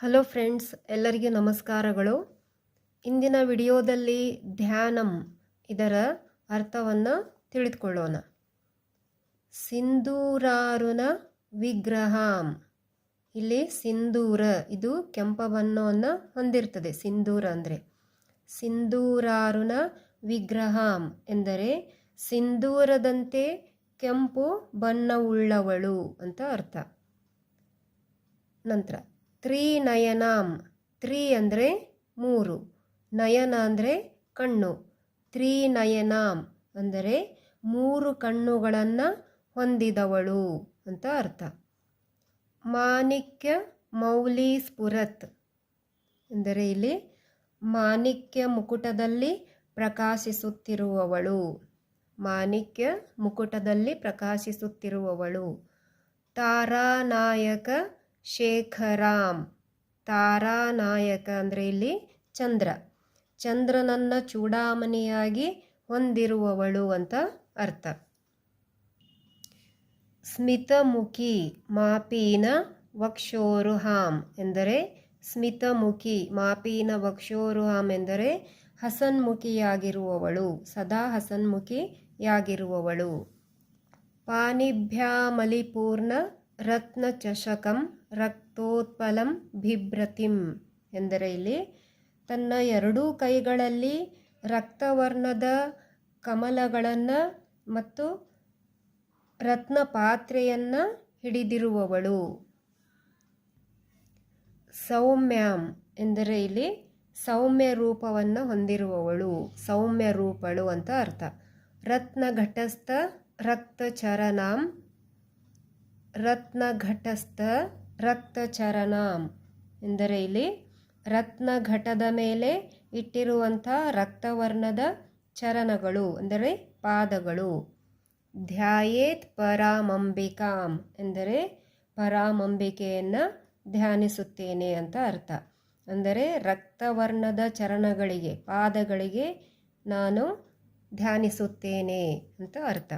Hello friends, ಎಲ್ಲರಿಗೂ ನಮಸ್ಕಾರಗಳು. ಇಂದಿನ ವಿಡಿಯೋದಲ್ಲಿ ಧ್ಯಾನಂ ಇದರ ಅರ್ಥವನ್ನು ತಿಳಿದುಕೊಳ್ಳೋಣ. ಸಿಂಧೂರಾರುನ ವಿಗ್ರಹಾಂ. ಇಲ್ಲಿ ಸಿಂಧೂರ, ಇದು ಕೆಂಪ ಬಣ್ಣವನ್ನು ಹೊಂದಿರ್ತದೆ. ಸಿಂಧೂರ ಅಂದರೆ ಸಿಂಧೂರಾರುನ ವಿಗ್ರಹಾಂ ಎಂದರೆ ಸಿಂಧೂರದಂತೆ ಕೆಂಪು ಬಣ್ಣವುಳ್ಳವಳು ಅಂತ ಅರ್ಥ. ನಂತರ ತ್ರಿನಯನಾಂ. ತ್ರೀ ಅಂದರೆ ಮೂರು. ನಯನ ಅಂದರೆ ಕಣ್ಣು. ತ್ರಿನಯನಾಂ ಅಂದರೆ ಮೂರು ಕಣ್ಣುಗಳನ್ನು ಹೊಂದಿದವಳು ಅಂತ ಅರ್ಥ. ಮಾಣಿಕ್ಯ ಮೌಲಿ ಸ್ಫುರತ್ ಅಂದರೆ ಇಲ್ಲಿ ಮಾಣಿಕ್ಯ ಮುಕುಟದಲ್ಲಿ ಪ್ರಕಾಶಿಸುತ್ತಿರುವವಳು. ಮಾಣಿಕ್ಯ ಮುಕುಟದಲ್ಲಿ ಪ್ರಕಾಶಿಸುತ್ತಿರುವವಳು. ತಾರಾನಾಯಕ ಶೇಖರಾಮ್. ತಾರಾನಾಯಕ ಅಂದರೆ ಇಲ್ಲಿ ಚಂದ್ರ. ಚಂದ್ರನನ್ನ ಚೂಡಾಮಣಿಯಾಗಿ ಹೊಂದಿರುವವಳು ಅಂತ ಅರ್ಥ. ಸ್ಮಿತಮುಖಿ ಮಾಪೀನ ವಕ್ಷೋರುಹಾಮ್ ಎಂದರೆ ಸ್ಮಿತಮುಖಿ ಮಾಪೀನ ವಕ್ಷೋರುಹಾಮ್ ಎಂದರೆ ಹಸನ್ಮುಖಿಯಾಗಿರುವವಳು, ಸದಾ ಹಸನ್ಮುಖಿಯಾಗಿರುವವಳು. ಪಾನಿಭ್ಯಾಮಲಿಪೂರ್ಣ ರತ್ನಚಷಕಂ ರಕ್ತೋತ್ಪಲಂ ಬಿಭ್ರತಿಂ ಎಂದರೆ ಇಲ್ಲಿ ತನ್ನ ಎರಡೂ ಕೈಗಳಲ್ಲಿ ರಕ್ತವರ್ಣದ ಕಮಲಗಳನ್ನು ಮತ್ತು ರತ್ನ ಪಾತ್ರೆಯನ್ನು ಹಿಡಿದಿರುವವಳು. ಸೌಮ್ಯಾಂ ಎಂದರೆ ಇಲ್ಲಿ ಸೌಮ್ಯ ರೂಪವನ್ನು ಹೊಂದಿರುವವಳು. ಸೌಮ್ಯ ರೂಪಳು ಅಂತ ಅರ್ಥ. ರತ್ನ ಘಟಸ್ಥ ರಕ್ತಚರಣಾಂ ರತ್ನಘಟಸ್ಥ ರಕ್ತಚರಣಾಂ ಎಂದರೆ ಇಲ್ಲಿ ರತ್ನ ಘಟದ ಮೇಲೆ ಇಟ್ಟಿರುವಂಥ ರಕ್ತವರ್ಣದ ಚರಣಗಳು ಅಂದರೆ ಪಾದಗಳು. ಧ್ಯಾಯೇತ್ ಪರಾಮಂಬಿಕಾಂ ಎಂದರೆ ಪರಾಮಂಬಿಕೆಯನ್ನು ಧ್ಯಾನಿಸುತ್ತೇನೆ ಅಂತ ಅರ್ಥ. ಅಂದರೆ ರಕ್ತವರ್ಣದ ಚರಣಗಳಿಗೆ, ಪಾದಗಳಿಗೆ ನಾನು ಧ್ಯಾನಿಸುತ್ತೇನೆ ಅಂತ ಅರ್ಥ.